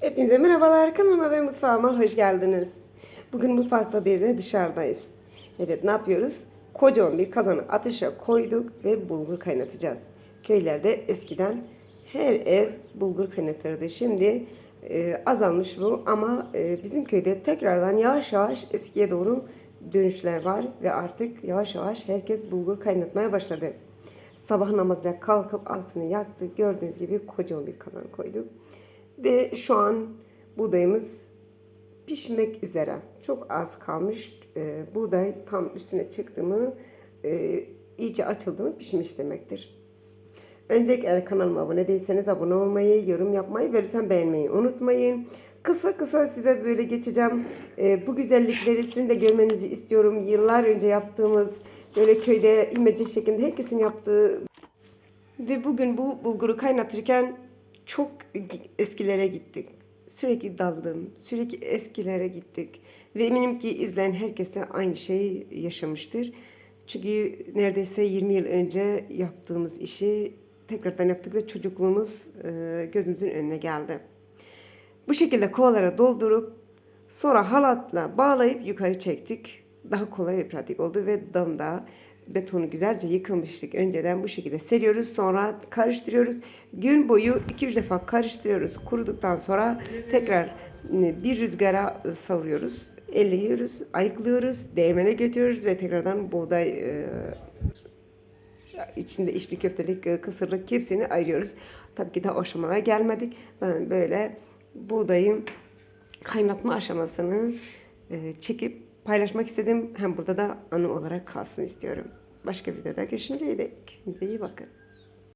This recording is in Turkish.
Hepinize merhabalar kanalıma ve mutfağıma hoş geldiniz. Bugün mutfakta değil de dışarıdayız. Evet ne yapıyoruz? Kocaman bir kazanı ateşe koyduk ve bulgur kaynatacağız. Köylerde eskiden her ev bulgur kaynatırdı. Şimdi e, azalmış bu ama e, bizim köyde tekrardan yavaş yavaş eskiye doğru dönüşler var ve artık yavaş yavaş herkes bulgur kaynatmaya başladı. Sabah namazıyla kalkıp altını yaktık. Gördüğünüz gibi kocaman bir kazan koyduk. Ve şu an buğdayımız pişmek üzere. Çok az kalmış. Ee, buğday tam üstüne çıktı mı e, iyice açıldı mı pişmiş demektir. Öncelikle eğer kanalıma abone değilseniz abone olmayı, yorum yapmayı ve lütfen beğenmeyi unutmayın. Kısa kısa size böyle geçeceğim. Ee, bu güzellikleri sizin de görmenizi istiyorum. Yıllar önce yaptığımız böyle köyde imece şeklinde herkesin yaptığı ve bugün bu bulguru kaynatırken çok eskilere gittik. Sürekli daldım, sürekli eskilere gittik. Ve eminim ki izleyen herkes de aynı şeyi yaşamıştır. Çünkü neredeyse 20 yıl önce yaptığımız işi tekrardan yaptık ve çocukluğumuz e, gözümüzün önüne geldi. Bu şekilde kovalara doldurup sonra halatla bağlayıp yukarı çektik. Daha kolay ve pratik oldu ve damda betonu güzelce yıkamıştık. Önceden bu şekilde seriyoruz. Sonra karıştırıyoruz. Gün boyu 2-3 defa karıştırıyoruz. Kuruduktan sonra tekrar bir rüzgara savuruyoruz. Elliyoruz, ayıklıyoruz, değirmene götürüyoruz ve tekrardan buğday e, içinde içli köftelik, e, kısırlık hepsini ayırıyoruz. Tabii ki o aşamalara gelmedik. Ben böyle buğdayın kaynatma aşamasını e, çekip paylaşmak istedim. Hem burada da anı olarak kalsın istiyorum. Başka videoda görüşünceye dek kendinize iyi bakın.